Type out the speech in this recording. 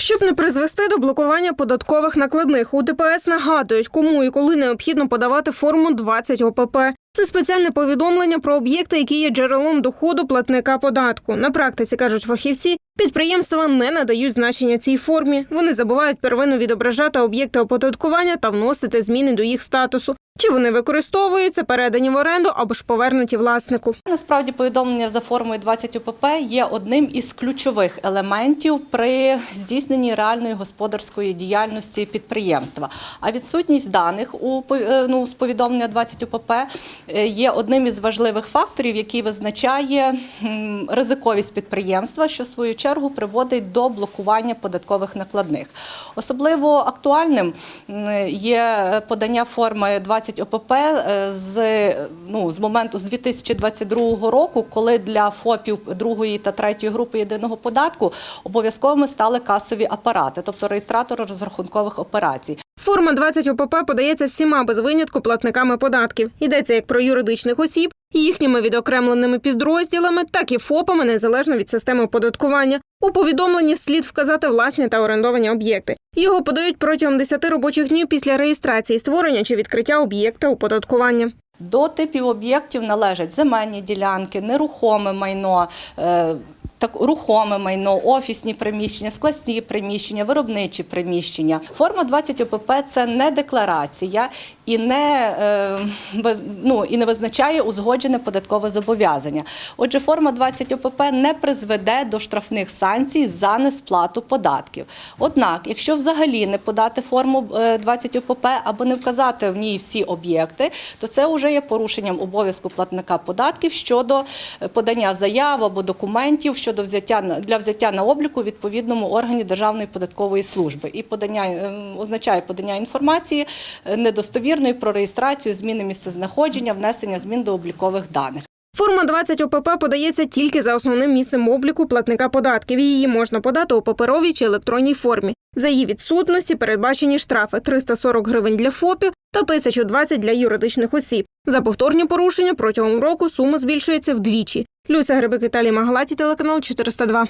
Щоб не призвести до блокування податкових накладних, у ДПС нагадують, кому і коли необхідно подавати форму 20 ОПП. Це спеціальне повідомлення про об'єкти, які є джерелом доходу платника податку. На практиці кажуть фахівці, підприємства не надають значення цій формі. Вони забувають первинно відображати об'єкти оподаткування та вносити зміни до їх статусу. Чи вони використовуються, передані в оренду або ж повернуті власнику. Насправді повідомлення за формою 20 ОПП є одним із ключових елементів при здійсненні реальної господарської діяльності підприємства. А відсутність даних у е, ну, з повідомлення 20 ОПП е, є одним із важливих факторів, який визначає ризиковість підприємства, що в свою чергу приводить до блокування податкових накладних. Особливо актуальним є подання форми 20 ОПП е, з, ну, з моменту з 2022 року, коли для ФОПів другої та третьої групи єдиного податку обов'язковими стали касові апарати, тобто реєстратори розрахункових операцій. Форма 20 ОПП подається всіма без винятку платниками податків. Йдеться як про юридичних осіб, їхніми відокремленими підрозділами, так і ФОПами незалежно від системи оподаткування. У повідомленні слід вказати власні та орендовані об'єкти. Його подають протягом 10 робочих днів після реєстрації, створення чи відкриття об'єкта оподаткування. До типів об'єктів належать земельні ділянки, нерухоме майно. Е, Так, рухоме майно, офісні приміщення, складські приміщення, виробничі приміщення. Форма 20 ОПП – це не декларація і не, е, ну, і не визначає узгоджене податкове зобов'язання. Отже, форма 20 ОПП не призведе до штрафних санкцій за несплату податків. Однак, якщо взагалі не подати форму е, 20 ОПП або не вказати в ній всі об'єкти, то це вже є порушенням обов'язку платника податків щодо е, подання заяв або документів щодо взяття для взяття на обліку у відповідному органі Державної податкової служби. І подання е, означає подання інформації е, недостовірної про реєстрацію, зміни місцезнаходження, внесення змін до облікових даних. Форма 20 ОПП подається тільки за основним місцем обліку платника податків. Її можна подати у паперовій чи електронній формі. За її відсутності передбачені штрафи 340 гривень для ФОПів та 1020 для юридичних осіб. За повторні порушення протягом року сума збільшується вдвічі. Люся Грибик Віталій Магалаті, телеканал 402.